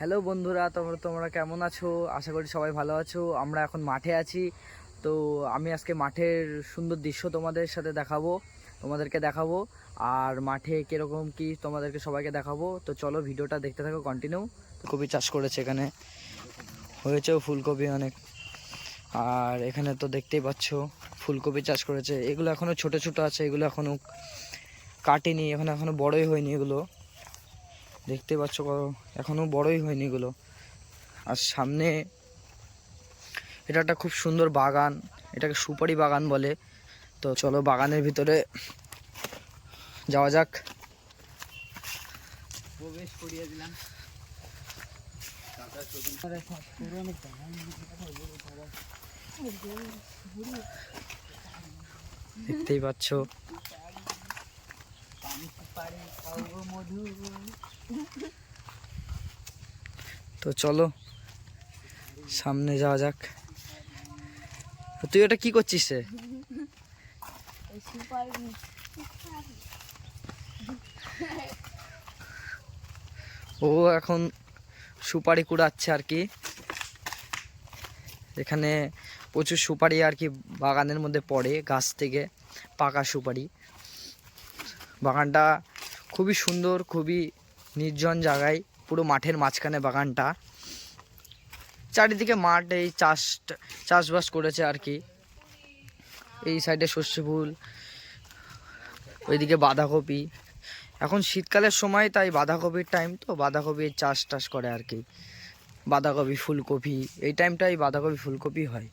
Hello বন্ধুরা, তোমরা তোমরা কেমন আছো? আশা করি সবাই ভালো আছো। আমরা এখন মাঠে আছি। তো আমি আজকে মাঠের সুন্দর দৃশ্য তোমাদের সাথে দেখাবো, তোমাদেরকে দেখাবো। আর মাঠে কীরকম কি তোমাদেরকে সবাইকে দেখাবো? তো চলো ভিডিওটা দেখতে থাকো কন্টিনিউ কপি চাষ করেছে এখানে। হয়েছেও ফুলকপি অনেক। আর এখানে তো দেখতেই পাচ্ছ, ফুলকপি চাষ করেছে। এগুলো এখনও ছোট ছোট আছে, এগুলো এখনও কাটেনি, এখন এখনও বড়ই হয়নি এগুলো। দেখতে পাচ্ছ কত- এখনও বড়ই হয়নি এগুলো। আর সামনে এটা একটা খুব সুন্দর বাগান এটাকে সুপারি বাগান বলে। তো চলো বাগানের ভিতরে যাওয়া যাক। প্রবেশ করিয়ে দিলাম। দেখতেই পাচ্ছ। তো চলো, সামনে যাওয়া যাক। তুই ওটা কি করছিস রে? ও এখন সুপারি কুড়াচ্ছে আর কি। এখানে প্রচুর সুপারি আর কি বাগানের মধ্যে পড়ে, গাছ থেকে পাকা সুপারি। বাগানটা খুবই সুন্দর, খুবই নির্জন জায়গায়। পুরো মাঠের মাঝখানে বাগানটা। চারিদিকে মাঠ, এই চাষ, চাষবাস করেছে আর কি। এই সাইডে সর্ষে ফুল, ওইদিকে বাঁধাকপি। এখন শীতকালের সময় তাই বাঁধাকপির টাইম তো, বাঁধাকপির চাষ টাস করে আর কি। বাঁধাকপি, ফুলকপি, এই টাইমটাই বাঁধাকপি, ফুলকপি হয়।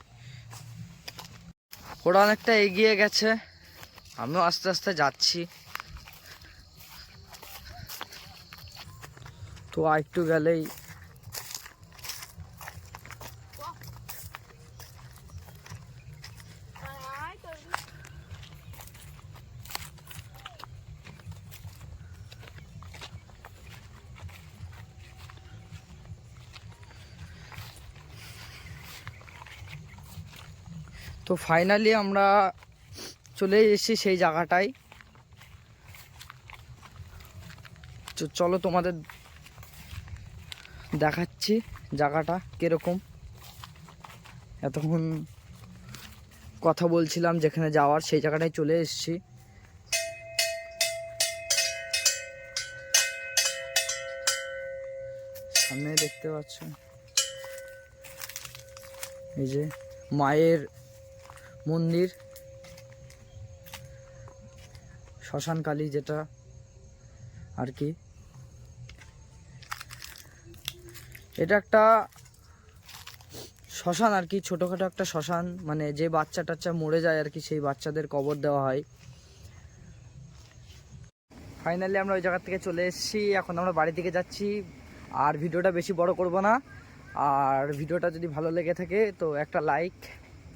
ওরা অনেকটা এগিয়ে গেছে। আমিও আস্তে আস্তে যাচ্ছি। তো একটু গেলেই তো ফাইনালি আমরা চলে এসেছি সেই জায়গাটায়। চলো তোমাদের দেখাচ্ছি জায়গাটা কীরকম। এতক্ষণ কথা বলছিলাম যেখানে যাওয়ার, সেই জায়গাটায় চলে এসেছি। সামনে দেখতে পাচ্ছ? এই যে মায়ের মন্দির। শ্মশান কালী যেটা আর কি। এটা একটা শ্মশান আর কি, ছোটোখাটো একটা শ্মশান। মানে যে বাচ্চা টাচ্চা মরে যায় আর কি, সেই বাচ্চাদের কবর দেওয়া হয়। ফাইনালি আমরা ওই জায়গা থেকে চলে এসেছি। এখন আমরা বাড়ি থেকে যাচ্ছি। আর ভিডিওটা বেশি বড় করব না। আর ভিডিওটা যদি ভালো লেগে থাকে, তো একটা লাইক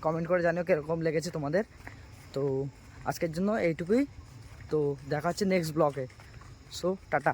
কমেন্ট করে জানিও কীরকম লেগেছে তোমাদের। তো আজকের জন্য এইটুকুই। তো দেখা হচ্ছে নেক্সট ব্লগে সো টাটা।